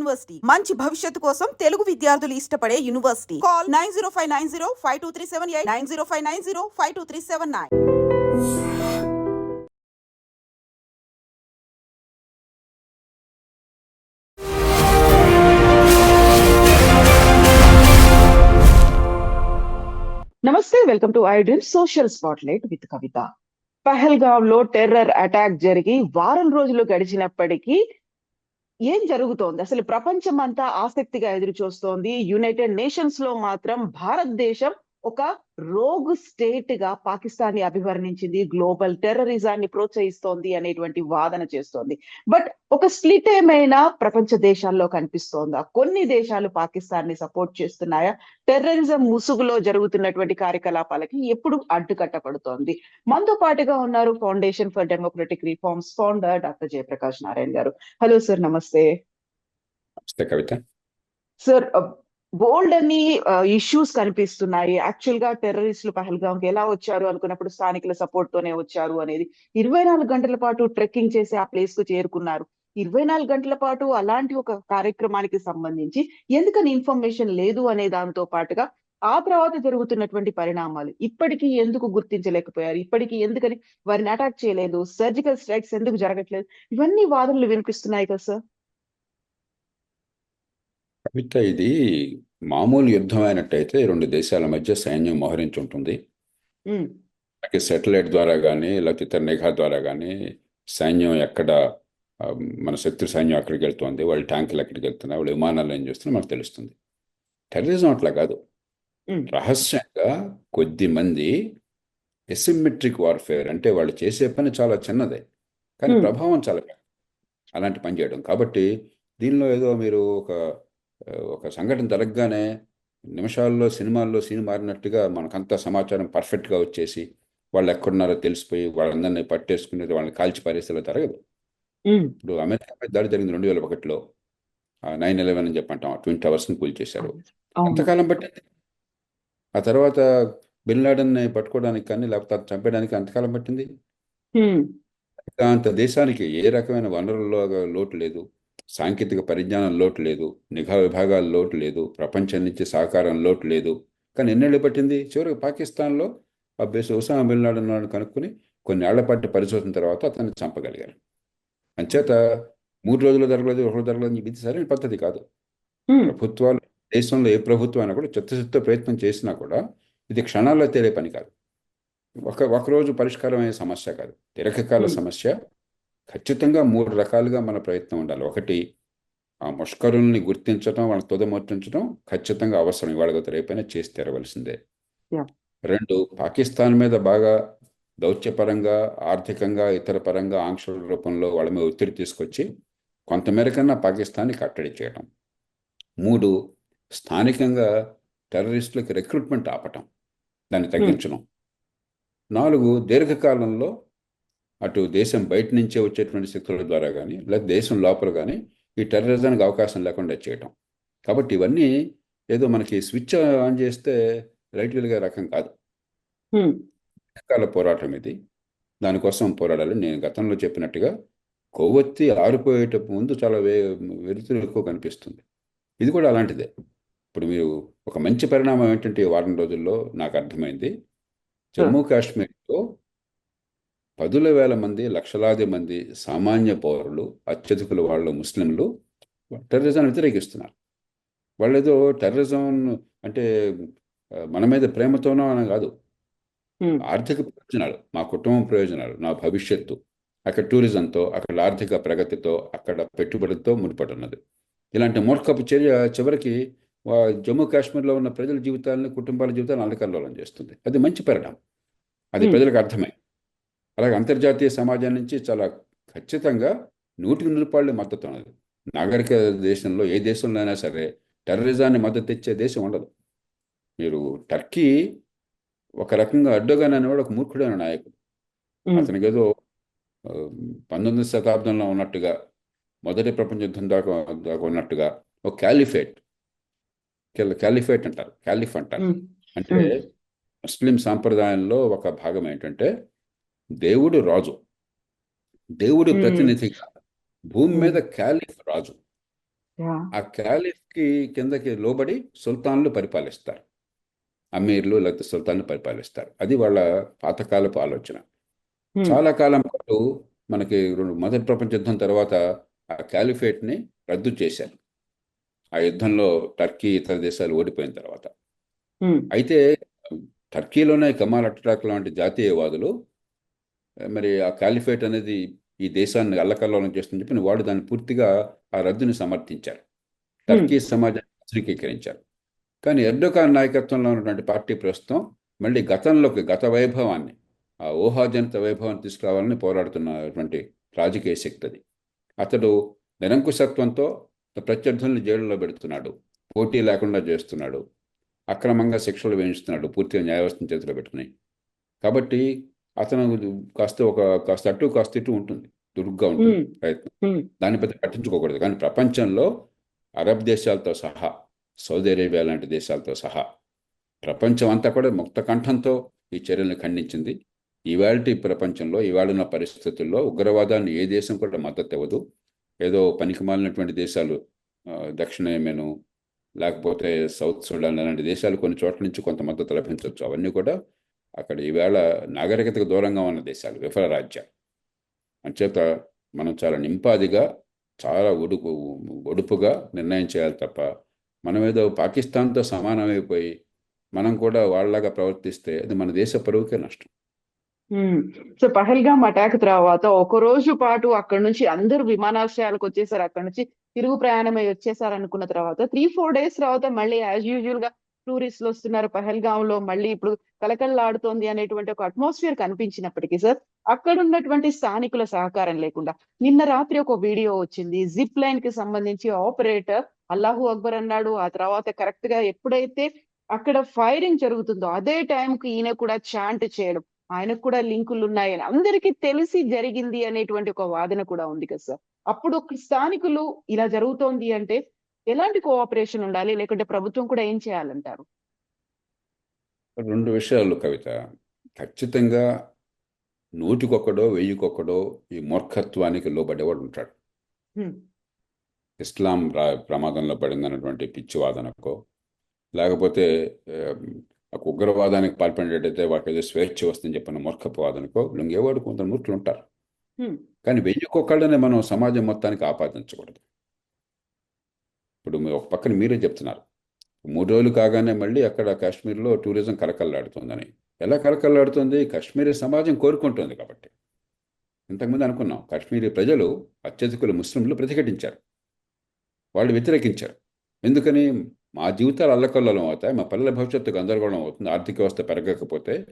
University. మంచి భవిష్యత్తు కోసం తెలుగు విద్యార్థులు ఇష్టపడే university. Call nine zero five nine zero five two three seven eight nine zero five nine zero five two three seven nine. Namaste welcome to iDream social spotlight with Kavitha. పహల్గావ్లో terror attack జరిగి వారం రోజులు గడిచినప్పటికీ ఏం జరుగుతోంది? అసలు ప్రపంచం అంతా ఆసక్తిగా ఎదురు చూస్తోంది యునైటెడ్ నేషన్స్లో మాత్రం భారతదేశం ఒక రోగ్ స్టేట్గా పాకిస్తాన్ని అభివర్ణించింది. గ్లోబల్ టెర్రరిజాన్ని ప్రోత్సహిస్తోంది అనేటువంటి వాదన చేస్తోంది. బట్ ఒక స్ప్లిట్ ఏమైనా ప్రపంచ దేశాల్లో కనిపిస్తోందా? కొన్ని దేశాలు పాకిస్తాన్ని సపోర్ట్ చేస్తున్నాయా? టెర్రరిజం ముసుగులో జరుగుతున్నటువంటి కార్యకలాపాలకి ఎప్పుడు అడ్డుకట్టబడుతోంది? మనతో పాటుగా ఉన్నారు foundation for democratic reforms founder doctor Jayaprakash Narayana garu. Hello sir నమస్తే. నమస్తే కవిత. సార్ బోల్డ్ అని ఇష్యూస్ కనిపిస్తున్నాయి. యాక్చువల్గా టెర్రరిస్టులు పహల్గాంకి ఎలా వచ్చారు అనుకున్నప్పుడు స్థానికుల సపోర్ట్ తోనే వచ్చారు అనేది. ఇరవై నాలుగు గంటల పాటు ట్రెక్కింగ్ చేసి ఆ ప్లేస్కు చేరుకున్నారు. ఇరవై నాలుగు గంటల పాటు అలాంటి ఒక కార్యక్రమానికి సంబంధించి ఎందుకని ఇన్ఫర్మేషన్ లేదు అనే దాంతో పాటుగా ఆ తర్వాత జరుగుతున్నటువంటి పరిణామాలు ఇప్పటికీ ఎందుకు గుర్తించలేకపోయారు? ఇప్పటికీ ఎందుకని వారిని అటాక్ చేయలేదు? సర్జికల్ స్ట్రైక్స్ ఎందుకు జరగట్లేదు? ఇవన్నీ వాదనలు వినిపిస్తున్నాయి కదా సార్ కవిత ఇది మామూలు యుద్ధం అయినట్టయితే రెండు దేశాల మధ్య సైన్యం మోహరించి ఉంటుంది సెటిలైట్ ద్వారా కానీ లేకపోతే ఇతర నిఘా ద్వారా కానీ సైన్యం ఎక్కడ మన శత్రు సైన్యం ఎక్కడికి వెళ్తుంది వాళ్ళ ట్యాంకులు ఎక్కడికి వెళ్తున్నాయి వాళ్ళ విమానాలు ఏం చేస్తున్నాయి మనకు తెలుస్తుంది. టెర్రరిజం అట్లా కాదు. రహస్యంగా కొద్ది మంది ఎసిమెట్రిక్ వార్ఫేర్ అంటే వాళ్ళు చేసే పని చాలా చిన్నదే కానీ. ప్రభావం చాలా. అలాంటి పని చేయడం. కాబట్టి దీనిలో ఏదో మీరు ఒక ఒక సంఘటన జరగగానే నిమిషాల్లో సినిమాల్లో సీన్ మారినట్టుగా మనకంతా సమాచారం పర్ఫెక్ట్గా వచ్చేసి వాళ్ళు ఎక్కడున్నారో తెలిసిపోయి వాళ్ళందరినీ పట్టేసుకునేది వాళ్ళని కాల్చి పారేసేలా జరగదు. ఇప్పుడు అమెరికా మీద దాడి జరిగింది రెండు వేల ఒకటిలో నైన్ ఎలెవెన్ అని చెప్పంటాం ట్విన్ టవర్స్ని కూల్చేశారు. అవును. ఎంతకాలం పట్టింది? ఆ తర్వాత బిన్ లాడన్ని పట్టుకోవడానికి కానీ లేకపోతే అది చంపడానికి ఎంతకాలం పట్టింది? అంత దేశానికి ఏ రకమైన వనరుల్లో లోటు లేదు. సాంకేతిక పరిజ్ఞానం లోటు లేదు నిఘా విభాగాల లోటు లేదు ప్రపంచం నుంచి సహకారం లోటు లేదు. కానీ ఎన్నేళ్ళు పట్టింది? చివరికి పాకిస్తాన్లో ఆ బేస్ ఉసామా బిన్ లాడన్ కనుక్కొని కొన్ని ఏళ్ళ పాటు పరిశోధన తర్వాత అతన్ని చంపగలిగారు. అంచేత మూడు రోజులు జరగలేదు ఒక రోజు జరగలేదు ఇది సరైన పద్ధతి కాదు. ప్రభుత్వాలు దేశంలో ఏ ప్రభుత్వం అయినా కూడా చిత్తశుద్ధ ప్రయత్నం చేసినా కూడా ఇది క్షణాల్లో తేలే పని కాదు. ఒక ఒకరోజు పరిష్కారం అయ్యే సమస్య కాదు. దీర్ఘకాల. సమస్య. ఖచ్చితంగా మూడు రకాలుగా మన ప్రయత్నం ఉండాలి. ఒకటి ఆ ముష్కరుల్ని గుర్తించడం వాళ్ళని తుదముట్టించడం ఖచ్చితంగా అవసరం. ఇవాళ రేపైనా చేసి తెరవలసిందే. రెండు పాకిస్తాన్ మీద బాగా దౌత్యపరంగా ఆర్థికంగా ఇతర పరంగా ఆంక్షల రూపంలో వాళ్ళ మీద ఒత్తిడి తీసుకొచ్చి కొంతమేరకన్నా పాకిస్తాన్ని కట్టడి చేయడం మూడు స్థానికంగా టెర్రరిస్టులకి రిక్రూట్మెంట్ ఆపటం. దాన్ని తగ్గించడం. నాలుగు దీర్ఘకాలంలో అటు దేశం బయట నుంచే వచ్చేటువంటి శక్తుల ద్వారా కానీ లేదా దేశం లోపల కానీ ఈ టెర్రరిజానికి అవకాశం లేకుండా చేయటం. కాబట్టి ఇవన్నీ ఏదో మనకి స్విచ్ ఆన్ చేస్తే లైట్ వెలిగే రకం కాదు. రకాల పోరాటం ఇది. దానికోసం పోరాడాలి. నేను గతంలో చెప్పినట్టుగా కొవ్వొత్తి ఆరిపోయేట ముందు చాలా వే వెలుతురు ఎక్కువ కనిపిస్తుంది. ఇది కూడా అలాంటిదే. ఇప్పుడు మీరు ఒక మంచి పరిణామం ఏంటంటే వారం రోజుల్లో నాకు అర్థమైంది. జమ్మూ కాశ్మీర్లో పదుల వేల మంది లక్షలాది మంది సామాన్య పౌరులు అత్యధికులు వాళ్ళు ముస్లింలు టెర్రరిజం వ్యతిరేకిస్తున్నారు. వాళ్ళు ఏదో టెర్రరిజం అంటే మన మీద ప్రేమతోనో అని కాదు. ఆర్థిక ప్రయోజనాలు మా కుటుంబం ప్రయోజనాలు నా భవిష్యత్తు అక్కడ టూరిజంతో అక్కడ ఆర్థిక ప్రగతితో అక్కడ పెట్టుబడితో ముడిపడి ఉన్నది ఇలాంటి మూర్ఖపు చర్య చివరికి జమ్మూ కాశ్మీర్లో ఉన్న ప్రజల జీవితాలను కుటుంబాల జీవితాలను అల్లకల్లోలం చేస్తుంది. అది మంచి పరిణామం. అది. ప్రజలకు అర్థమై అలాగే అంతర్జాతీయ సమాజం నుంచి చాలా ఖచ్చితంగా నూటికి నూరుపాళ్ళు మద్దతు ఉన్నది. నాగరిక దేశంలో ఏ దేశంలో అయినా సరే టెర్రరిజాన్ని మద్దతు ఇచ్చే దేశం ఉండదు. మీరు టర్కీ ఒక రకంగా అడ్డగానే అనేవాడు ఒక మూర్ఖుడైన నాయకుడు. అతనికి ఏదో పంతొమ్మిది శతాబ్దంలో ఉన్నట్టుగా మొదటి ప్రపంచ యుద్ధం దాకా దాకా ఉన్నట్టుగా ఒక క్యాలిఫేట్ క్యాలిఫేట్ అంటారు క్యాలిఫ్ అంటారు. అంటే ముస్లిం సాంప్రదాయంలో ఒక భాగం ఏంటంటే దేవుడు రాజు దేవుడి. ప్రతినిధిగా భూమి. మీద క్యాలిఫ్ రాజు. ఆ క్యాలిఫ్కి కిందకి లోబడి సుల్తాన్లు పరిపాలిస్తారు అమీర్లు లేకపోతే సుల్తాన్లు పరిపాలిస్తారు అది వాళ్ళ పాతకాలపు ఆలోచన. చాలా కాలం పాటు మనకి రెండు మొదటి ప్రపంచ యుద్ధం తర్వాత ఆ క్యాలిఫేట్ని రద్దు చేశారు ఆ యుద్ధంలో టర్కీ ఇతర దేశాలు ఓడిపోయిన తర్వాత. అయితే టర్కీలోనే కమాల్ అటాక్ లాంటి జాతీయవాదులు మరి ఆ క్యాలిఫేట్ అనేది ఈ దేశాన్ని అల్లకల్లోలం చేస్తుందని చెప్పి వాళ్ళు దాన్ని పూర్తిగా ఆ రద్దుని సమర్థించారు. టర్కీ సమాజాన్ని ఆధునికీకరించారు. కానీ ఎర్డోగాన్ నాయకత్వంలో ఉన్నటువంటి పార్టీ ప్రస్తుతం మళ్ళీ గతంలోకి గత వైభవాన్ని ఆ ఊహాజనిత వైభవాన్ని తీసుకురావాలని పోరాడుతున్నటువంటి రాజకీయ శక్తి అది. అతడు నిరంకుశత్వంతో ప్రత్యర్థుల్ని జైలులో పెడుతున్నాడు పోటీ లేకుండా చేస్తున్నాడు అక్రమంగా శిక్షలు వేయిస్తున్నాడు పూర్తిగా న్యాయవ్యవస్థను చేతిలో పెట్టుకుని. కాబట్టి అతను కాస్త ఒక కాస్త అటు కాస్త ఇటు ఉంటుంది. దురుగ్గా ఉంటుంది. ప్రయత్నం. దాన్ని పెద్ద పట్టించుకోకూడదు. కానీ ప్రపంచంలో అరబ్ దేశాలతో సహా సౌదీ అరేబియా లాంటి దేశాలతో సహా ప్రపంచం అంతా కూడా ముక్త కంఠంతో ఈ చర్యలను ఖండించింది. ఇవాళ ప్రపంచంలో ఇవాళ పరిస్థితుల్లో ఉగ్రవాదాన్ని ఏ దేశం కూడా మద్దతు ఇవ్వదు. ఏదో పనికిమాలినటువంటి దేశాలు దక్షిణ యెమెను లేకపోతే సౌత్ సుడాన్ అలాంటి దేశాలు కొన్ని చోట్ల నుంచి కొంత మద్దతు లభించవచ్చు. అవన్నీ కూడా అక్కడ ఈవేళ నాగరికతకు దూరంగా ఉన్న దేశాలు విఫల రాజ్యాలు. అంచేత మనం చాలా నింపాదిగా చాలా ఒడుపు ఒడుపుగా నిర్ణయం చేయాలి తప్ప మనం ఏదో పాకిస్తాన్తో సమానమైపోయి మనం కూడా వాళ్ళలాగా ప్రవర్తిస్తే అది మన దేశ పరువుకే నష్టం. సో పహల్గామ్ అటాక్ తర్వాత ఒక రోజు పాటు అక్కడ నుంచి అందరూ విమానాశ్రయాలకు వచ్చేసారు. అక్కడ నుంచి తిరుగు ప్రయాణమై వచ్చేసారు అనుకున్న తర్వాత త్రీ ఫోర్ డేస్ తర్వాత మళ్ళీ యాజ్ యూజువల్గా టూరిస్టులు వస్తున్నారు. పహల్గాం లో మళ్ళీ ఇప్పుడు కలకళలాడుతోంది అనేటువంటి ఒక అట్మాస్ఫియర్ కనిపించినప్పటికీ సార్ అక్కడ ఉన్నటువంటి స్థానికుల సహకారం లేకుండా నిన్న రాత్రి ఒక వీడియో వచ్చింది. జిప్ లైన్కి సంబంధించి ఆపరేటర్ అల్లాహు అక్బర్ అన్నాడు. ఆ తర్వాత కరెక్ట్గా ఎప్పుడైతే అక్కడ ఫైరింగ్ జరుగుతుందో అదే టైంకి ఈయన కూడా చాంట్ చేయడం ఆయనకు కూడా లింకులు ఉన్నాయని అందరికీ తెలిసి జరిగింది అనేటువంటి ఒక వాదన కూడా ఉంది కదా సార్. అప్పుడు ఒక స్థానికులు ఇలా జరుగుతోంది అంటే ఎలాంటి కోఆపరేషన్ ఉండాలి? లేకుంటే ప్రభుత్వం కూడా ఏం చేయాలంటారు? రెండు విషయాలు కవిత. ఖచ్చితంగా నూటికొక్కడో వెయ్యికొక్కడో ఈ మూర్ఖత్వానికి లోబడేవాడు ఉంటాడు. ఇస్లాం ప్రమాదంలో పడిందన్నటువంటి పిచ్చివాదనకో లేకపోతే ఆ, ఒక ఉగ్రవాదానికి పాల్పడేటైతే వాళ్ళకి ఏదో స్వేచ్ఛ వస్తుందని చెప్పిన మూర్ఖపు వాదనకో లొంగేవాడు కొంత మూర్ఖులు ఉంటారు. కానీ వెయ్యికొక్కళ్ళనే మనం సమాజం మొత్తానికి ఆపాదించకూడదు. ఇప్పుడు ఒక పక్కన మీరే చెప్తున్నారు. మూడు రోజులు కాగానే మళ్ళీ అక్కడ కాశ్మీర్లో టూరిజం కలకల్లాడుతుందని ఎలా కలకల్లాడుతుంది కాశ్మీరీ సమాజం కోరుకుంటుంది కాబట్టి. ఇంతకుముందు అనుకున్నాం కాశ్మీరీ ప్రజలు అత్యధికులు ముస్లింలు ప్రతిఘటించారు. వాళ్ళు వ్యతిరేకించారు. ఎందుకని? మా జీవితాలు అల్లకల్లోలం అవుతాయి మా పిల్లల భవిష్యత్తు గందరగోళం అవుతుంది ఆర్థిక వ్యవస్థ పెరగకపోతే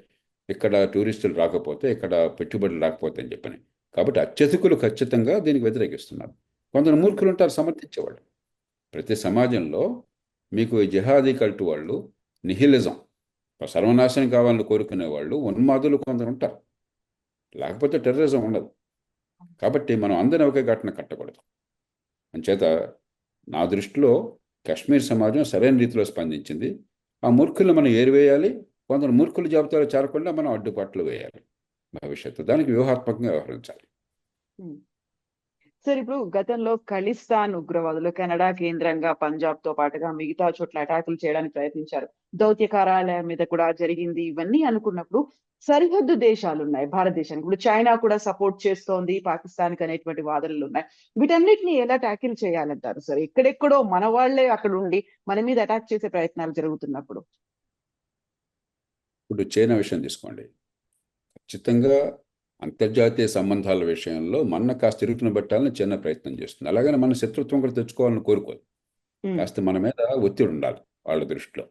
ఇక్కడ టూరిస్టులు రాకపోతే ఇక్కడ పెట్టుబడులు రాకపోతే అని చెప్పని. కాబట్టి అత్యధికులు ఖచ్చితంగా దీనికి వ్యతిరేకిస్తున్నారు. కొందరు మూర్ఖులు ఉంటారు సమర్థించేవాళ్ళు. ప్రతి సమాజంలో మీకు ఈ జిహాదీ కల్టు వాళ్ళు నిహిలిజం సర్వనాశనం కావాలని కోరుకునే వాళ్ళు ఉన్మాదులు కొందరు ఉంటారు. లేకపోతే టెర్రరిజం ఉండదు. కాబట్టి మనం అందరిని ఒకే ఘటన కట్టకూడదు. అంచేత నా దృష్టిలో కాశ్మీర్ సమాజం సరైన రీతిలో స్పందించింది. ఆ మూర్ఖులను మనం ఏరివేయాలి. కొందరు మూర్ఖుల జాబితాలో చేరకుండా మనం అడ్డుపాట్లు వేయాలి. భవిష్యత్తు దానికి వ్యూహాత్మకంగా వ్యవహరించాలి. సార్ ఇప్పుడు గతంలో ఖలిస్తాన్ ఉగ్రవాదులు కెనడా కేంద్రంగా పంజాబ్తో పాటుగా మిగతా చోట్ల అటాకులు చేయడానికి ప్రయత్నించారు. దౌత్య కార్యాలయం మీద కూడా జరిగింది ఇవన్నీ అనుకున్నప్పుడు సరిహద్దు దేశాలు ఉన్నాయి భారతదేశానికి. ఇప్పుడు చైనా కూడా సపోర్ట్ చేస్తోంది పాకిస్తాన్కి అనేటువంటి వాదనలు ఉన్నాయి. వీటన్నిటిని ఎలా ట్యాకిల్ చేయాలంటారు సార్? ఎక్కడెక్కడో మన వాళ్ళే అక్కడ ఉండి మన మీద అటాక్ చేసే ప్రయత్నాలు జరుగుతున్నప్పుడు. ఇప్పుడు చైనా విషయం తీసుకోండి. ఖచ్చితంగా అంతర్జాతీయ సంబంధాల విషయంలో మన కాస్త తిరుగుతున్న పెట్టాలని చిన్న ప్రయత్నం చేస్తుంది. అలాగని మన శత్రుత్వం కూడా తెచ్చుకోవాలని కోరుకోదు. కాస్త మన మీద ఒత్తిడి ఉండాలి వాళ్ళ దృష్టిలో.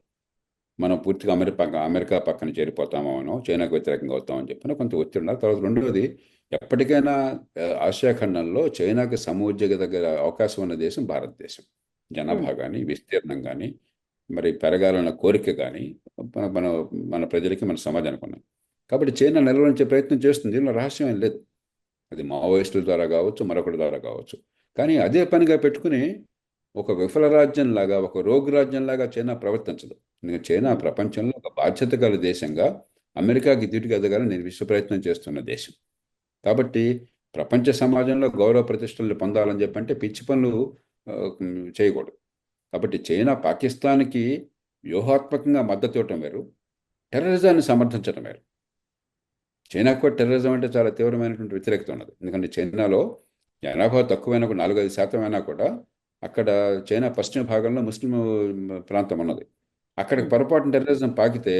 మనం పూర్తిగా అమెరికా అమెరికా పక్కన చేరిపోతామో అనో చైనాకు వ్యతిరేకంగా అవుతామని చెప్పిన కొంత ఒత్తిడి ఉండాలి. తర్వాత రెండవది ఎప్పటికైనా ఆసియా ఖండంలో చైనాకి సముద్యోగ దగ్గర అవకాశం ఉన్న దేశం భారతదేశం. జనాభా కానీ విస్తీర్ణం కానీ మరి పెరగాలన్న కోరిక కానీ మన మన మన ప్రజలకి మన సమాజానికి ఉన్నాయి. కాబట్టి చైనా నిలవరించే ప్రయత్నం చేస్తుంది. దీనిలో రహస్యం ఏం లేదు. అది మావోయిస్టుల ద్వారా కావచ్చు మరొకటి ద్వారా కావచ్చు. కానీ అదే పనిగా పెట్టుకుని ఒక విఫల రాజ్యం లాగా ఒక రోగు రాజ్యంలాగా చైనా ప్రవర్తించదు. ఎందుకంటే చైనా ప్రపంచంలో ఒక బాధ్యత గల దేశంగా అమెరికాకి దిటుకు ఎదగాలని నేను విశ్వ ప్రయత్నం చేస్తున్న దేశం. కాబట్టి ప్రపంచ సమాజంలో గౌరవ ప్రతిష్టలు పొందాలని చెప్పంటే పిచ్చి పనులు చేయకూడదు. కాబట్టి చైనా పాకిస్తాన్కి వ్యూహాత్మకంగా మద్దతు ఇవ్వటం వేరు టెర్రరిజాన్ని సమర్థించడం వేరు. చైనాకు కూడా టెర్రరిజం అంటే చాలా తీవ్రమైనటువంటి వ్యతిరేకత ఉన్నది. ఎందుకంటే చైనాలో జనాభా తక్కువైనా కూడా నాలుగైదు శాతం అయినా కూడా అక్కడ చైనా పశ్చిమ భాగంలో ముస్లిం ప్రాంతం ఉన్నది. అక్కడికి పొరపాటున టెర్రరిజం పాకితే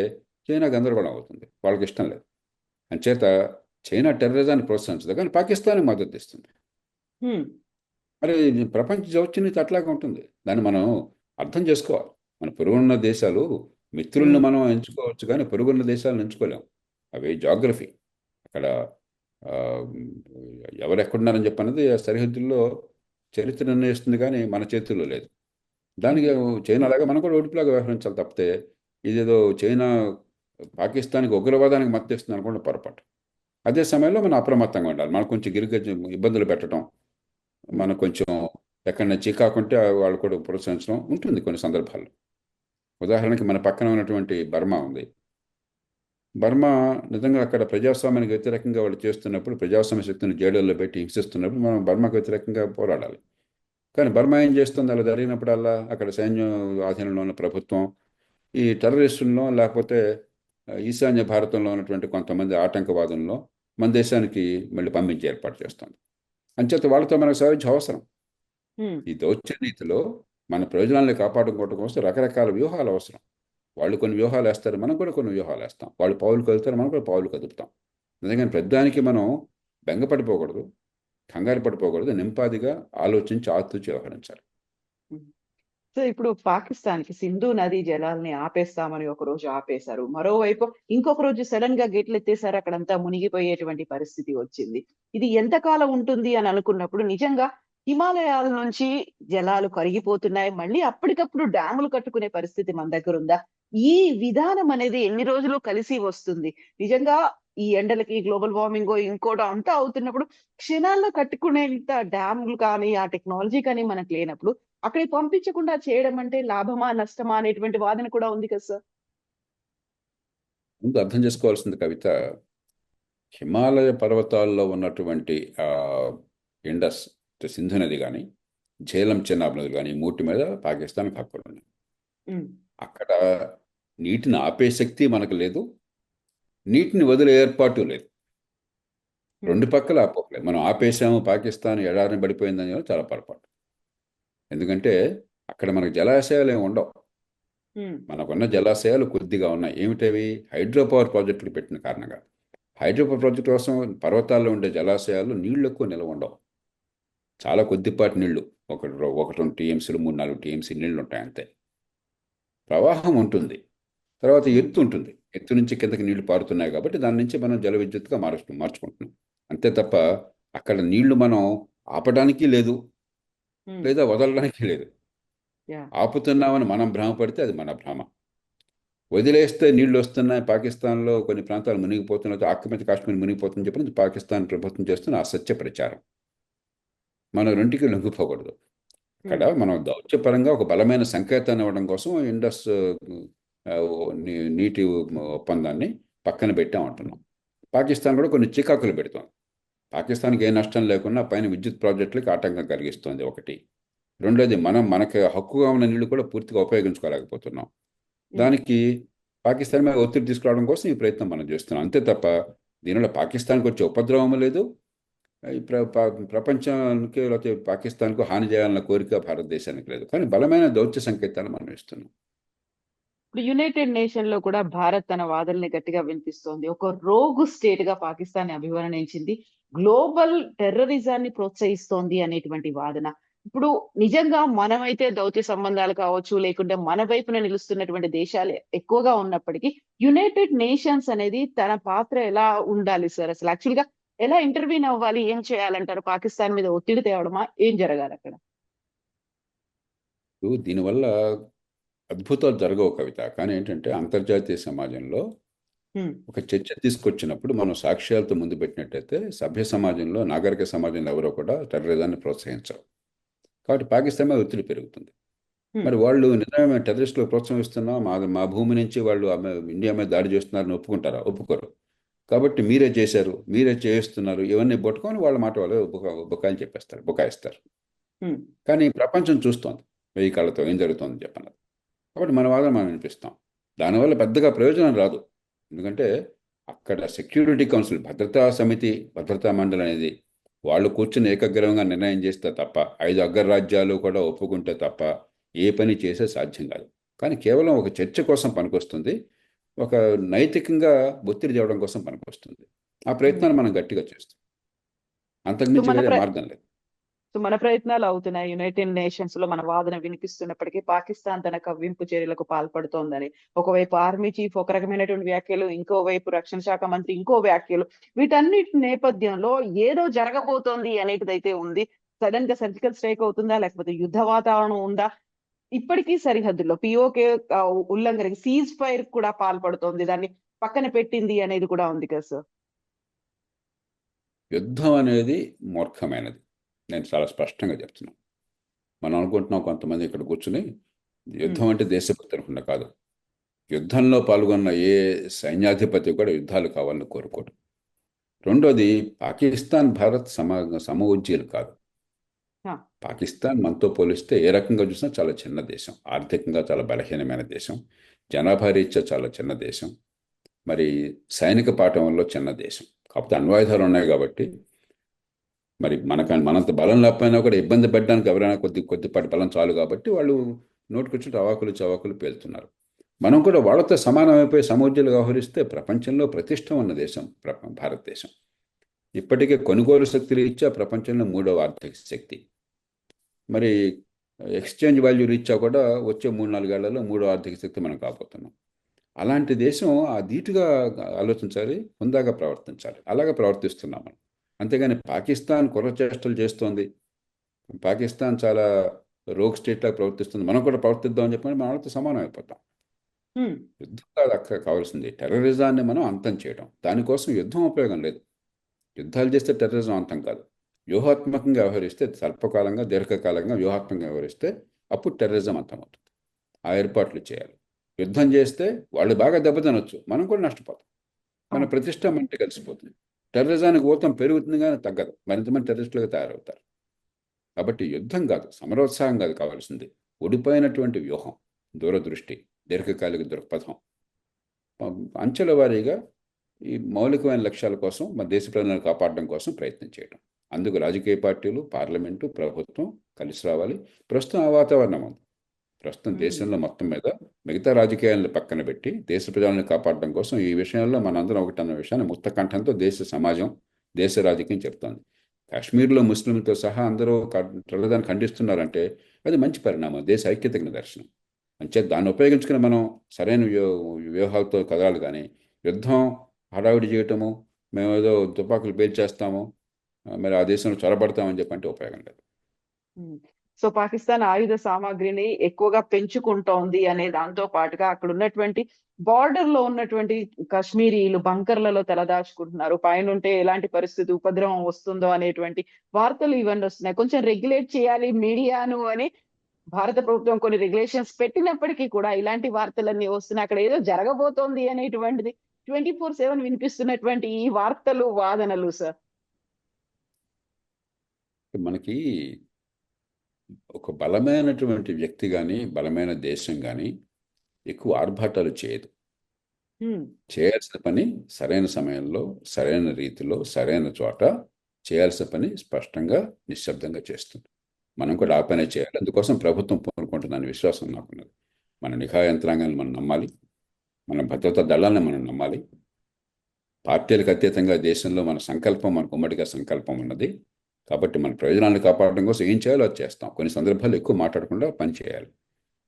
చైనా గందరగోళం అవుతుంది. వాళ్ళకి ఇష్టం లేదు. అంచేత చైనా టెర్రరిజాన్ని ప్రోత్సహించదు. కానీ పాకిస్తాన్ మద్దతు ఇస్తుంది. మరి ప్రపంచ దౌత్యనీతి అట్లాగే ఉంటుంది. దాన్ని మనం అర్థం చేసుకోవాలి. మన పొరుగున్న దేశాలు మిత్రులను మనం ఎంచుకోవచ్చు కానీ పొరుగున్న దేశాలను ఎంచుకోలేం అవి జాగ్రఫీ. అక్కడ ఎవరెక్కడున్నారని ఎవరు ఎక్కడున్నారని చెప్పన్నది ఆ సరిహద్దుల్లో చరిత్ర నిర్ణయిస్తుంది కానీ మన చేతుల్లో లేదు. దానికి చైనా లాగా మనం కూడా ఒడిపిలాగా వ్యవహరించాలి తప్పితే ఇదేదో చైనా పాకిస్తాన్కి ఉగ్రవాదానికి మద్దతు ఇస్తుంది అనుకోండి పొరపాటు. అదే సమయంలో మనం అప్రమత్తంగా ఉండాలి. మనకు కొంచెం గిరిగ ఇబ్బందులు పెట్టడం మనకు కొంచెం ఎక్కడైనా చికాకుంటే వాళ్ళు కూడా ప్రోత్సహించడం ఉంటుంది కొన్ని సందర్భాల్లో. ఉదాహరణకి మన పక్కన ఉన్నటువంటి బర్మా ఉంది. బర్మా నిజంగా అక్కడ ప్రజాస్వామ్యానికి వ్యతిరేకంగా వాళ్ళు చేస్తున్నప్పుడు ప్రజాస్వామ్య శక్తిని జైళ్ళల్లో పెట్టి హింసిస్తున్నప్పుడు మనం బర్మాకు వ్యతిరేకంగా పోరాడాలి. కానీ బర్మా ఏం చేస్తుంది? అలా జరిగినప్పుడల్లా అక్కడ సైన్యం ఆధీనంలో ఉన్న ప్రభుత్వం ఈ టెర్రరిస్టుల్లో లేకపోతే ఈశాన్య భారతంలో ఉన్నటువంటి కొంతమంది ఆటంకవాదుల్లో మన దేశానికి మళ్ళీ పంపించే ఏర్పాటు చేస్తుంది. అంచేత వాళ్ళతో మనకు సాధించే అవసరం. ఈ దౌత్య నీతిలో మన ప్రయోజనాలను కాపాడుకోవడం కోసం రకరకాల వ్యూహాలు అవసరం. వాళ్ళు కొన్ని వ్యూహాలు వేస్తారు మనం కూడా కొన్ని వ్యూహాలు వేస్తాం. వాళ్ళు పావులు కదులుతారు మనం కూడా పావులు కదుపుతాం. నిజంగా ప్రతిదానికి మనం బెంగపడిపోకూడదు కంగారు పడిపోకూడదు నింపాదిగా ఆలోచించి ఆతూచి వ్యవహరించాలి. సో ఇప్పుడు పాకిస్తాన్కి సింధు నదీ జలాల్ని ఆపేస్తామని ఒక రోజు ఆపేశారు. మరోవైపు ఇంకొక రోజు సడన్గా గేట్లు ఎత్తేసారు అక్కడంతా మునిగిపోయేటువంటి పరిస్థితి వచ్చింది. ఇది ఎంతకాలం ఉంటుంది అని అనుకున్నప్పుడు నిజంగా హిమాలయాల నుంచి జలాలు కరిగిపోతున్నాయి. మళ్ళీ అప్పటికప్పుడు డ్యాములు కట్టుకునే పరిస్థితి మన దగ్గర ఉందా? ఈ విధానం అనేది ఎన్ని రోజులు కలిసి వస్తుంది? నిజంగా ఈ ఎండలకి గ్లోబల్ వార్మింగ్ ఇంకోటి అంతా అవుతున్నప్పుడు క్షణాల్లో కట్టుకునేంత డ్యాములు కానీ ఆ టెక్నాలజీ కానీ మనకు లేనప్పుడు అక్కడికి పంపించకుండా చేయడం అంటే లాభమా నష్టమా అనేటువంటి వాదన కూడా ఉంది కదా సార్? ముందు అర్థం చేసుకోవాల్సింది కవిత హిమాలయ పర్వతాల్లో ఉన్నటువంటి ఆ, ఇండస్ సింధు నది కానీ ఝేలం చెన్నాబ్ నదులు కానీ మూటి మీద పాకిస్తాన్కి హక్కులు ఉన్నాయి అక్కడ నీటిని ఆపే శక్తి మనకు లేదు. నీటిని వదిలే ఏర్పాటు లేదు. రెండు పక్కల ఆపలేదు మనం ఆపేసాము పాకిస్తాన్ ఎడారిని పడిపోయిందని చాలా పొరపాటు. ఎందుకంటే అక్కడ మనకు జలాశయాలు ఏమి ఉండవు. ఉమ్, మనకున్న జలాశయాలు కొద్దిగా ఉన్నాయి. ఏమిటవి? హైడ్రో పవర్ ప్రాజెక్టులు పెట్టిన కారణంగా. హైడ్రో పవర్ ప్రాజెక్టు కోసం పర్వతాల్లో ఉండే జలాశయాలు నీళ్ళు ఎక్కువ నిల్వ ఉండవు. చాలా కొద్దిపాటి నీళ్ళు ఒకటి ఒకటి రెండు టీఎంసీలు మూడు నాలుగు టీఎంసీ నీళ్ళు ఉంటాయి అంతే. ప్రవాహం ఉంటుంది. తర్వాత ఎత్తు ఉంటుంది. ఎత్తు నుంచి కిందకి నీళ్ళు పారుతున్నాయి కాబట్టి దాని నుంచి మనం జల విద్యుత్తుగా మారుస్తు మార్చుకుంటున్నాం. అంతే తప్ప అక్కడ నీళ్ళు మనం ఆపడానికి లేదు. లేదా వదలడానికి లేదు. ఆపుతున్నామని మనం భ్రమపడితే అది మన భ్రమ. వదిలేస్తే నీళ్ళు వస్తున్నాయి. పాకిస్తాన్లో కొన్ని ప్రాంతాలు మునిగిపోతున్నాయి ఆక్రమిత కాశ్మీర్ మునిగిపోతుందని చెప్పి పాకిస్తాన్ ప్రభుత్వం చేస్తున్న అసత్య ప్రచారం. మనం రెంటికి లొంగిపోకూడదు. ఇక్కడ మనం దౌత్యపరంగా ఒక బలమైన సంకేతాన్ని ఇవ్వడం కోసం ఇండస్ నీటి ఒప్పందాన్ని పక్కన పెట్టామంటున్నాం పాకిస్తాన్ కూడా కొన్ని చికాకులు పెడుతోంది. పాకిస్తాన్కి ఏ నష్టం లేకుండా పైన విద్యుత్ ప్రాజెక్టులకు ఆటంకం కలిగిస్తోంది ఒకటి. రెండోది మనం మనకు హక్కుగా ఉన్న నీళ్ళు కూడా పూర్తిగా ఉపయోగించుకోలేకపోతున్నాం. దానికి పాకిస్తాన్ మీద ఒత్తిడి తీసుకురావడం కోసం ఈ ప్రయత్నం మనం చేస్తున్నాం. అంతే తప్ప దీనివల్ల పాకిస్తాన్కి వచ్చే ఉపద్రవం లేదు ప్ర ప్రపంచానికి లేకపోతే పాకిస్తాన్కు హాని చేయాలన్న కోరిక భారతదేశానికి లేదు. కానీ బలమైన దౌత్య సంకేతాలు మనం ఇస్తున్నాం. ఇప్పుడు యునైటెడ్ నేషన్లో కూడా భారత్ తన వాదనని గట్టిగా వినిపిస్తోంది. ఒక రోగు స్టేట్గా పాకిస్తాన్ అభివర్ణించింది. గ్లోబల్ టెర్రరిజాన్ని ప్రోత్సహిస్తోంది అనేటువంటి వాదన. ఇప్పుడు నిజంగా మనమైతే దౌత్య సంబంధాలు కావచ్చు లేకుంటే మన వైపున నిలుస్తున్నటువంటి దేశాలు ఎక్కువగా ఉన్నప్పటికీ యునైటెడ్ నేషన్స్ అనేది తన పాత్ర ఎలా ఉండాలి సార్? అసలు యాక్చువల్గా ఎలా ఇంటర్వ్యూన్ అవ్వాలి? ఏం చేయాలంటారు? పాకిస్తాన్ మీద ఒత్తిడి తేవడమా? ఏం జరగాలి అక్కడ? దీనివల్ల అద్భుతాలు జరగవు కవిత. కానీ ఏంటంటే అంతర్జాతీయ సమాజంలో ఒక చర్చ తీసుకొచ్చినప్పుడు మనం సాక్ష్యాలతో ముందు పెట్టినట్టయితే సభ్య సమాజంలో నాగరిక సమాజంలో ఎవరో కూడా టెర్రరిజాన్ని ప్రోత్సహించరు. కాబట్టి పాకిస్తాన్ మీద ఒత్తిడి పెరుగుతుంది. మరి వాళ్ళు నిజమే మేము టెర్రరిస్టులకు ప్రోత్సహిస్తున్నాం మా మా భూమి నుంచి వాళ్ళు ఆమె ఇండియా మీద దాడి చేస్తున్నారని ఒప్పుకుంటారా? ఒప్పుకోరు. కాబట్టి మీరే చేశారు మీరే చేయిస్తున్నారు ఇవన్నీ పట్టుకొని వాళ్ళ మాట వాళ్ళు బుకా బుకాయిలు చెప్పేస్తారు బుకాయిస్తారు. కానీ ప్రపంచం చూస్తోంది వెయ్యి కళ్ళతో ఏం జరుగుతోంది చెప్పన్నది కాబట్టి మన వాదన మనం వినిపిస్తాం. దానివల్ల పెద్దగా ప్రయోజనం రాదు. ఎందుకంటే అక్కడ సెక్యూరిటీ కౌన్సిల్ భద్రతా సమితి భద్రతా మండలి అనేది వాళ్ళు కూర్చుని ఏకగ్రహంగా నిర్ణయం చేస్తే తప్ప ఐదు అగ్రరాజ్యాలు కూడా ఒప్పుకుంటే తప్ప ఏ పని చేసే సాధ్యం కాదు. కానీ కేవలం ఒక చర్చ కోసం పనికొస్తుంది. ఒక నైతికంగా ఒత్తిడి చేయడం కోసం పనికొస్తుంది. ఆ ప్రయత్నాన్ని మనం గట్టిగా చేస్తాం. అంతకుమించి వేరే మార్గం లేదు. సో మన ప్రయత్నాలు అవుతున్నాయి. యునైటెడ్ నేషన్స్లో మన వాదన వినిపిస్తున్నప్పటికీ పాకిస్తాన్ తన కవ్వింపు చర్యలకు పాల్పడుతోందని. ఒకవైపు ఆర్మీ చీఫ్ ఒక రకమైనటువంటి వ్యాఖ్యలు ఇంకోవైపు రక్షణ శాఖ మంత్రి ఇంకో వ్యాఖ్యలు. వీటన్నిటి నేపథ్యంలో ఏదో జరగబోతోంది అనేటిదైతే ఉంది. సడన్గా సర్జికల్ స్ట్రైక్ అవుతుందా? లేకపోతే యుద్ధ వాతావరణం ఉందా? ఇప్పటికీ సరిహద్దుల్లో పిఓకే ఉల్లంఘనకి సీజ్ ఫైర్ కూడా పాల్పడుతోంది. దాన్ని పక్కన పెట్టింది అనేది కూడా ఉంది కదా సార్ యుద్ధం అనేది మూర్ఖమైనది. నేను చాలా స్పష్టంగా చెప్తున్నాను. మనం అనుకుంటున్నాం కొంతమంది ఇక్కడ కూర్చుని యుద్ధం అంటే దేశభక్తి అనుకున్న కాదు. యుద్ధంలో పాల్గొన్న ఏ సైన్యాధిపతి కూడా యుద్ధాలు కావాలని కోరుకోడు. రెండోది పాకిస్తాన్ భారత్ సమ సమఉజ్జీలు కాదు. ఆ. పాకిస్తాన్ మనతో పోలిస్తే ఏ రకంగా చూసినా చాలా చిన్న దేశం. ఆర్థికంగా చాలా బలహీనమైన దేశం. జనాభా రీత్యా చాలా చిన్న దేశం. మరి సైనిక పాఠంలో చిన్న దేశం. కాకపోతే అణ్వాయుధాలు ఉన్నాయి కాబట్టి మరి మనకు మనంత బలం లేకపోయినా కూడా ఇబ్బంది పడడానికి ఎవరైనా కొద్ది కొద్దిపాటి బలం చాలు కాబట్టి వాళ్ళు నోటుకొచ్చి అవాకులు చవాకులు పేలుతున్నారు. మనం కూడా వాళ్ళతో సమానమైపోయి సమూర్జులు వ్యవహరిస్తే ప్రపంచంలో ప్రతిష్ట ఉన్న దేశం ప్ర- భారతదేశం. ఇప్పటికే కొనుగోలు శక్తి రీత్యా ప్రపంచంలో మూడవ ఆర్థిక శక్తి. మరి ఎక్స్చేంజ్ వాల్యూ రీత్యా కూడా వచ్చే మూడు నాలుగేళ్ళలో మూడో ఆర్థిక శక్తి మనం కాబోతున్నాం అలాంటి దేశం ఆ ధీటుగా ఆలోచించాలి హుందాగా ప్రవర్తించాలి. అలాగే ప్రవర్తిస్తున్నాం మనం. అంతేగాని పాకిస్తాన్ కుర్రచేష్టలు చేస్తోంది. పాకిస్తాన్ చాలా రోగ్ స్టేట్లా ప్రవర్తిస్తుంది. మనం కూడా ప్రవర్తిద్దామని చెప్పని మన వాళ్ళతో సమానం అయిపోతాం. యుద్ధం కాదు అక్కడ కావాల్సింది. టెర్రరిజాన్ని మనం అంతం చేయడం. దానికోసం యుద్ధం ఉపయోగం లేదు. యుద్ధాలు చేస్తే టెర్రరిజం అంతం కాదు. వ్యూహాత్మకంగా వ్యవహరిస్తే స్వల్పకాలంగా దీర్ఘకాలంగా వ్యూహాత్మకంగా వ్యవహరిస్తే అప్పుడు టెర్రరిజం అంతమవుతుంది. ఆ ఏర్పాట్లు చేయాలి. యుద్ధం చేస్తే వాళ్ళు బాగా దెబ్బతినొచ్చు. మనం కూడా నష్టపోతాం. మన. ప్రతిష్ట మనకి కలిసిపోతుంది. టెర్రరిజానికి ఊతం పెరుగుతుంది కానీ తగ్గదు. మరింతమంది టెర్రరిస్టులుగా తయారవుతారు. కాబట్టి యుద్ధం కాదు సమరోత్సాహం కాదు కావాల్సింది. ఒడిపోయినటువంటి వ్యూహం దూరదృష్టి దీర్ఘకాలిక దృక్పథం. అంచెల వారీగా ఈ మౌలికమైన లక్ష్యాల కోసం మన దేశ ప్రజలను కాపాడడం కోసం ప్రయత్నం చేయడం అందుకు రాజకీయ పార్టీలు పార్లమెంటు ప్రభుత్వం కలిసి రావాలి. ప్రస్తుతం ఆ వాతావరణం ఉంది. ప్రస్తుతం. దేశంలో మొత్తం మీద మిగతా రాజకీయాలను పక్కన పెట్టి దేశ ప్రజలను కాపాడడం కోసం ఈ విషయంలో మనందరం ఒకటన్న విషయాన్ని ముక్త కంఠంతో దేశ సమాజం దేశ రాజకీయం చెప్తోంది. కాశ్మీర్లో ముస్లింలతో సహా అందరూ టెర్రదాన్ని ఖండిస్తున్నారంటే అది మంచి పరిణామం. దేశ ఐక్యతకు నిదర్శనం అంచే దాన్ని ఉపయోగించుకుని మనం సరైన వ్యూ- వ్యూహాలతో కదలాలి కానీ యుద్ధం హడావిడి చేయటము మేము ఏదో తుపాకులు పేల్చేస్తాము మరి ఆ దేశంలో చొరబడతామని చెప్పంటే ఉపయోగం లేదు. సో పాకిస్తాన్ ఆయుధ సామాగ్రిని ఎక్కువగా పెంచుకుంటోంది అనే దాంతో పాటుగా అక్కడ ఉన్నటువంటి బార్డర్లో ఉన్నటువంటి కాశ్మీరీలు బంకర్లలో తలదాచుకుంటున్నారు. పైన ఉంటే ఎలాంటి పరిస్థితి ఉపద్రవం వస్తుందో అనేటువంటి వార్తలు ఇవన్నీ వస్తున్నాయి. కొంచెం రెగ్యులేట్ చేయాలి మీడియాను అని భారత ప్రభుత్వం కొన్ని రెగ్యులేషన్స్ పెట్టినప్పటికీ కూడా ఇలాంటి వార్తలన్నీ వస్తున్నాయి. అక్కడ ఏదో జరగబోతోంది అనేటువంటిది ట్వంటీ ఫోర్ సెవెన్ వినిపిస్తున్నటువంటి ఈ వార్తలు వాదనలు సార్ మనకి ఒక బలమైనటువంటి వ్యక్తి కానీ బలమైన దేశం కానీ ఎక్కువ ఆర్భాటాలు చేయదు. చేయాల్సిన పని సరైన సమయంలో సరైన రీతిలో సరైన చోట చేయాల్సిన పని స్పష్టంగా నిశ్శబ్దంగా చేస్తుంది. మనం కూడా ఆ పనే చేయాలి. అందుకోసం ప్రభుత్వం పూనుకుంటుందనే విశ్వాసం నాకున్నది. మన నిఘా యంత్రాంగాన్ని మనం నమ్మాలి. మన భద్రతా దళాలను మనం నమ్మాలి. పార్టీలకు అతీతంగా దేశంలో మన సంకల్పం మనకు ఉమ్మడిగా సంకల్పం ఉన్నది. కాబట్టి మన ప్రయోజనాలను కాపాడడం కోసం ఏం చేయాలో అది చేస్తాం. కొన్ని సందర్భాల్లో ఎక్కువ మాట్లాడకుండా పని చేయాలి.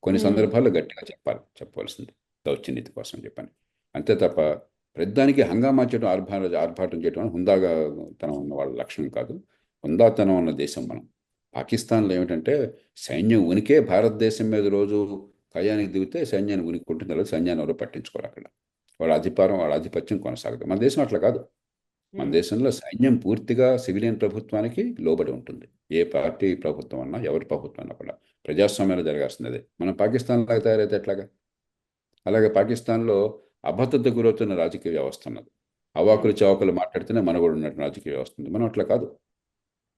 కొన్ని. సందర్భాల్లో గట్టిగా చెప్పాలి. చెప్పవలసింది. దౌత్యనీతి కోసం చెప్పని అంతే తప్ప ప్రతిదానికి హంగామా చేయడం ఆర్భా ఆర్భాటం చేయడం హుందాగా తనం ఉన్న వాళ్ళ లక్షణం కాదు. హుందాతనం ఉన్న దేశం మనం. పాకిస్తాన్లో ఏమిటంటే సైన్యం ఉనికే భారతదేశం మీద రోజు కయ్యానికి దిగితే సైన్యాన్ని ఉనికి ఉంటుంది సైన్యాన్ని ఎవరో పట్టించుకోరు అక్కడ. వాళ్ళ అధికారం వాళ్ళ ఆధిపత్యం కొనసాగుతుంది మన దేశం అట్లా కాదు. మన దేశంలో సైన్యం పూర్తిగా సివిలియన్ ప్రభుత్వానికి లోబడి ఉంటుంది. ఏ పార్టీ ప్రభుత్వం అన్నా ఎవరి ప్రభుత్వం అన్నా కూడా. ప్రజాస్వామ్యంలో జరగాల్సింది అదే. మనం పాకిస్తాన్ లాగా తయారైతే ఎట్లాగా? అలాగే పాకిస్తాన్లో అభద్రత గురవుతున్న రాజకీయ వ్యవస్థ ఉన్నది. అవాకులు చవాకులు మాట్లాడితేనే మనగడు ఉన్నట్టు రాజకీయ వ్యవస్థ ఉంది. మనం అట్లా కాదు.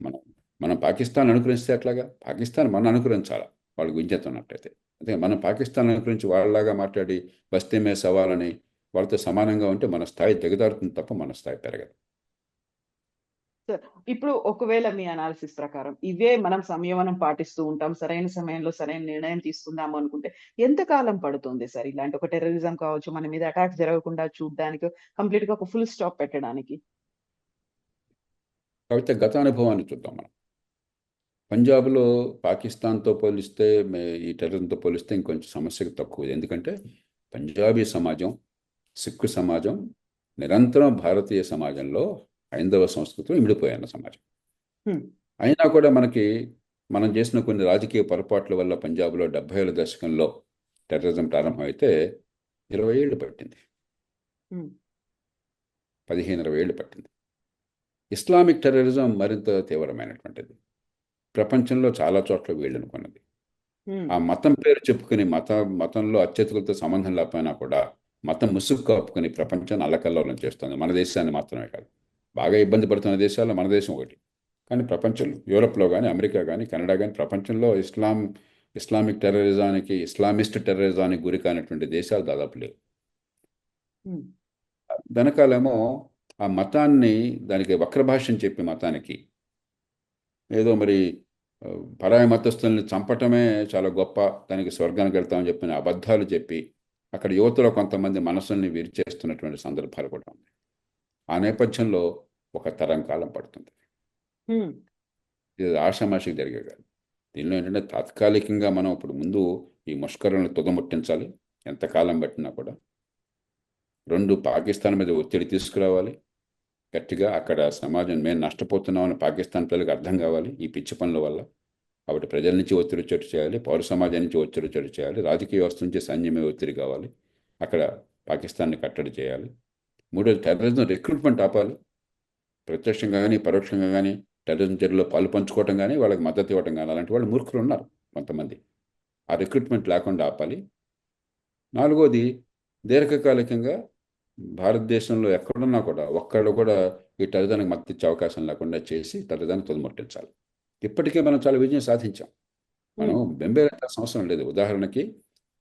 మనం మనం పాకిస్తాన్ అనుకరిస్తే అట్లాగా పాకిస్తాన్ మనం అనుకరించాలి? వాళ్ళకి విజ్ఞత ఉన్నట్టయితే. అదే మనం పాకిస్తాన్ అనుకరించి వాళ్ళలాగా మాట్లాడి బస్తీ మే సవాలని వాళ్ళతో సమానంగా ఉంటే మన స్థాయి దిగదారుతుంది తప్ప మన స్థాయి పెరగదు. ఇప్పుడు ఒకవేళ మీ అనాలిసిస్ ప్రకారం ఇవే మనం సంయమనం పాటిస్తూ ఉంటాం సరైన సమయంలో సరైన నిర్ణయం తీసుకుందాము అనుకుంటే ఎంత కాలం పడుతుంది సార్? ఇలాంటి ఒక టెర్రరిజం కావచ్చు మన మీద అటాక్ జరగకుండా చూడడానికి కంప్లీట్గా ఒక ఫుల్ స్టాప్ పెట్టడానికి. కాకపోతే గత అనుభవాన్ని చూద్దాం మనం. పంజాబ్లో పాకిస్తాన్తో పోలిస్తే ఈ టెర్రరిజంతో పోలిస్తే ఇంకొంచెం సమస్యకు తక్కువ. ఎందుకంటే పంజాబీ సమాజం సిక్కు సమాజం నిరంతరం భారతీయ సమాజంలో హైందవ సంస్కృతిలో ఇమిడిపోయిన సమాజం. అయినా కూడా మనకి మనం చేసిన కొన్ని రాజకీయ పొరపాట్ల వల్ల పంజాబ్లో డెబ్బై ఏళ్ళ దశకంలో టెర్రరిజం ప్రారంభమైతే ఇరవై ఏళ్ళు పట్టింది. పదిహేను ఇరవై ఏళ్ళు పట్టింది ఇస్లామిక్ టెర్రరిజం మరింత తీవ్రమైనటువంటిది ప్రపంచంలో చాలా చోట్ల వీళ్ళనుకున్నది. ఆ మతం పేరు చెప్పుకుని మత మతంలో అత్యధికులతో సంబంధం లేకపోయినా కూడా మతం ముసుగు కప్పుకుని ప్రపంచాన్ని అల్లకల్లోలం చేస్తుంది. మన దేశాన్ని మాత్రమే కాదు. బాగా ఇబ్బంది పడుతున్న దేశాల్లో మన దేశం ఒకటి. కానీ ప్రపంచంలో యూరోప్లో కానీ అమెరికా కానీ కెనడా కానీ ప్రపంచంలో ఇస్లాం ఇస్లామిక్ టెర్రరిజానికి ఇస్లామిస్ట్ టెర్రరిజానికి గురి కానటువంటి దేశాలు దాదాపు లేవు. వెనకాలేమో ఆ మతాన్ని దానికి వక్రభాష్యం చెప్పి మతానికి ఏదో మరి పరాయి మతస్థుల్ని చంపటమే చాలా గొప్ప దానికి స్వర్గానికి వెళ్తామని చెప్పిన అబద్ధాలు చెప్పి అక్కడ యువతలో కొంతమంది మనసుల్ని విరిచేస్తున్నటువంటి సందర్భాలు కూడా ఉన్నాయి. ఆ నేపథ్యంలో ఒక తరం కాలం పడుతుంది. ఇది ఆషామాషికి జరిగే కాదు. దీనిలో ఏంటంటే తాత్కాలికంగా మనం ఇప్పుడు ముందు ఈ ముష్కరులను తుదముట్టించాలి. ఎంతకాలం పట్టినా కూడా. రెండు పాకిస్తాన్ మీద ఒత్తిడి తీసుకురావాలి. గట్టిగా అక్కడ సమాజం మేము నష్టపోతున్నామని పాకిస్తాన్ ప్రజలకు అర్థం కావాలి ఈ పిచ్చి పనుల వల్ల. కాబట్టి ప్రజల నుంచి ఒత్తిడి చోటు చేయాలి పౌర సమాజం నుంచి ఒత్తిడి చోటు చేయాలి రాజకీయ వ్యవస్థ నుంచి సైన్యమే ఒత్తిడి కావాలి అక్కడ పాకిస్తాన్ని కట్టడి చేయాలి. మూడోది టెర్రరిజం రిక్రూట్మెంట్ ఆపాలి. ప్రత్యక్షంగా కానీ పరోక్షంగా కానీ టెర్రరిజం చర్యలో పాలు పంచుకోవటం కానీ వాళ్ళకి మద్దతు ఇవ్వటం కానీ అలాంటి వాళ్ళు మూర్ఖులు ఉన్నారు కొంతమంది. ఆ రిక్రూట్మెంట్ లేకుండా ఆపాలి. నాలుగోది దీర్ఘకాలికంగా భారతదేశంలో ఎక్కడున్నా కూడా ఒక్కళ్ళు కూడా ఈ టెర్రరిజానికి మద్దతు ఇచ్చే అవకాశం లేకుండా చేసి టెర్రరిజాన్ని తుదముట్టించాలి ఇప్పటికే మనం చాలా విజయం సాధించాం. మనం బెంబేలెత్తాల్సిన అవసరం లేదు. ఉదాహరణకి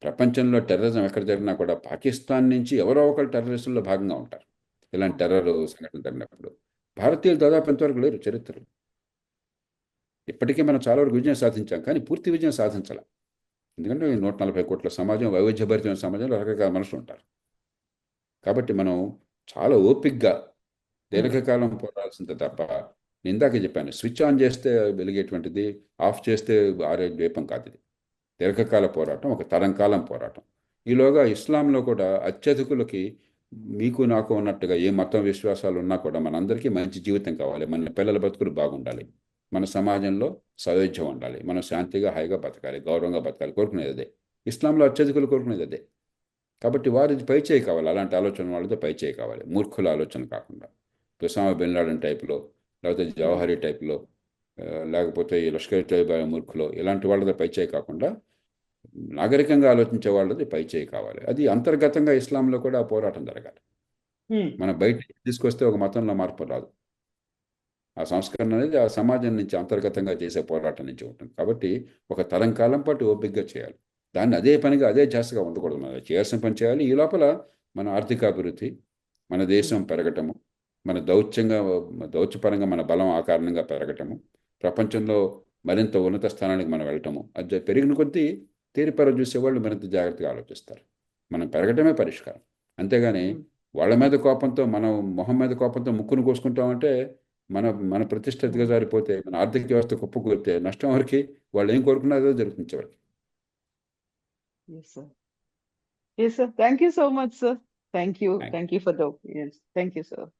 ప్రపంచంలో టెర్రరిజం ఎక్కడ జరిగినా కూడా పాకిస్తాన్ నుంచి ఎవరో ఒకరు టెర్రరిస్టుల్లో భాగంగా ఉంటారు. ఇలాంటి టెర్రర్ సంఘటన జరిగినప్పుడు భారతీయులు దాదాపు ఎంతవరకు లేరు చరిత్రలో. ఇప్పటికే మనం చాలా వరకు విజయం సాధించాం కానీ పూర్తి విజయం సాధించాలి. ఎందుకంటే నూట నలభై కోట్ల సమాజం వైవిధ్యభరితమైన సమాజంలో రకరకాల మనుషులు ఉంటారు. కాబట్టి మనం చాలా ఓపిక్గా దీర్ఘకాలం పోరాల్సిందే తప్ప నేను ఇందాక చెప్పాను స్విచ్ ఆన్ చేస్తే వెలిగేటువంటిది ఆఫ్ చేస్తే ఆరే ద్వీపం కాదు ఇది. దీర్ఘకాల పోరాటం ఒక తరం కాలం పోరాటం. ఈలోగా ఇస్లాంలో కూడా అత్యధికులకి మీకు నాకు ఉన్నట్టుగా ఏ మతం విశ్వాసాలు ఉన్నా కూడా మనందరికీ మంచి జీవితం కావాలి. మన పిల్లల బతుకులు బాగుండాలి. మన సమాజంలో సౌవిధ్యం ఉండాలి. మనం శాంతిగా హాయిగా బతకాలి గౌరవంగా బతకాలి కోరుకునేది అదే. ఇస్లాంలో అత్యధికులు కోరుకునేది అదే. కాబట్టి వారిది పై చేయి కావాలి. అలాంటి ఆలోచన వాళ్ళతో పై చేయి కావాలి. మూర్ఖుల ఆలోచన కాకుండా. ఉసామా బిన్ లాడెన్ టైప్లో లేకపోతే జవహరి టైప్లో లేకపోతే ఈ లష్కర్ తోయిబా మూర్ఖులు ఇలాంటి వాళ్ళతో పై చేయి కాకుండా నాగరికంగా ఆలోచించే వాళ్ళది పై చేయి కావాలి. అది అంతర్గతంగా ఇస్లాంలో కూడా ఆ పోరాటం జరగాలి. మన బయట తీసుకొస్తే ఒక మతంలో మార్పు రాదు. ఆ సంస్కరణ అనేది ఆ సమాజం నుంచి అంతర్గతంగా చేసే పోరాటం నుంచి ఉంటుంది. కాబట్టి ఒక తరం కాలం పాటు ఓపికగా చేయాలి. దాన్ని అదే పనిగా అదే జాస్తిగా ఉండకూడదు. మనం చేయాల్సిన పని చేయాలి. ఈ లోపల మన ఆర్థికాభివృద్ధి మన దేశం పెరగటము మన దౌత్యంగా దౌత్యపరంగా మన బలం ఆ కారణంగా పెరగటము ప్రపంచంలో మరింత ఉన్నత స్థానానికి మనం వెళ్ళటము అది పెరిగిన కొద్దీ తీరిపర చూసేవాళ్ళు మరింత జాగ్రత్తగా ఆలోచిస్తారు మనం పెరగటమే పరిష్కారం అంతేగాని వాళ్ళ మీద కోపంతో మనం మొహం మీద కోపంతో ముక్కును కోసుకుంటామంటే మన మన ప్రతిష్ట దిగజారిపోతే మన ఆర్థిక వ్యవస్థ కుప్పకూరితే నష్టం వరకు వాళ్ళు ఏం కోరుకున్నారో జరుగుతుంది చివరికి Yes, sir. Yes, sir. Thank you so much, sir. Thank you. Thank- Thank you